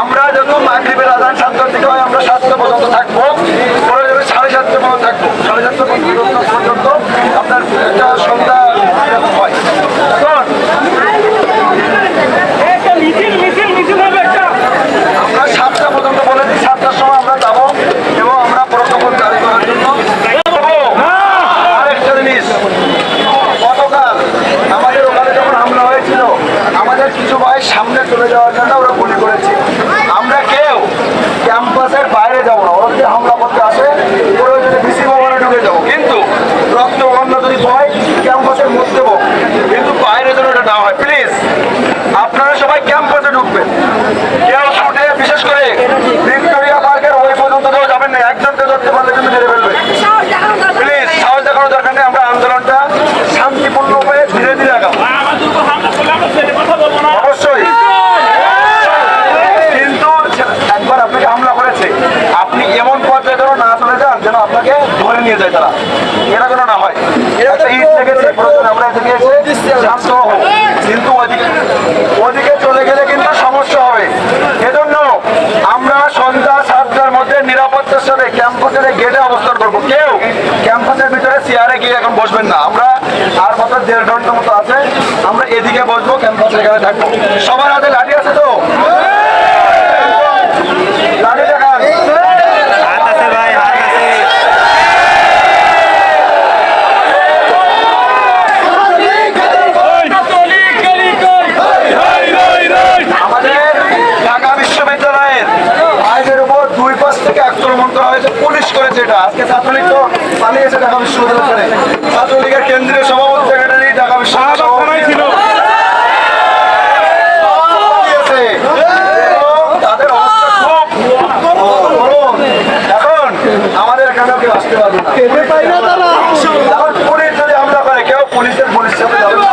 আমরা যত মাগরীবের আদান সাত করতে হয় আমরা সাত নিয়ে যায় তারা। এটা যেন না হয়। একটা ইট লেগেছে প্রয়োজন আমরা এদিকে এসে শান্ত হব কিন্তু ওদিকে ওদিকে চলে গেলে কিন্তু সমস্যা হবে। এজন্য আমরা সন্ধ্যা সাতটার মধ্যে নিরাপত্তার সাথে ক্যাম্পাসের গেটে অবস্থান করব। কেউ ক্যাম্পাসের ভিতরে চেয়ারে গিয়ে এখন বসবেন না। আমরা আর মাত্র দেড় ঘণ্টা মতো আছে। আমরা এদিকে বসবো ক্যাম্পাসের এখানে থাকব। সবার হাতে লাঠি দেখান হাত আছে ভাই হাত আছে আমাদের ঢাকা বিশ্ববিদ্যালয়ের ভাইদের উপর দুই পাশ থেকে আক্রমণ করা হয়েছে পুলিশ করেছে এটা। আজকে ছাত্রলীগ তো পালিয়েছে ঢাকা বিশ্ববিদ্যালয় ছেড়ে। ছাত্রলীগের কেন্দ্রীয় সভাপতি সেক্রেটারি ঢাকা বিশ্ববিদ্যালয় ছিল তাদের অবস্থা খুব এখন আমাদের এখানেও কেউ আসতে পারবে না। এখন পুলিশ যদি হামলা করে কেউ পুলিশের পুলিশ সাথে যাবে না,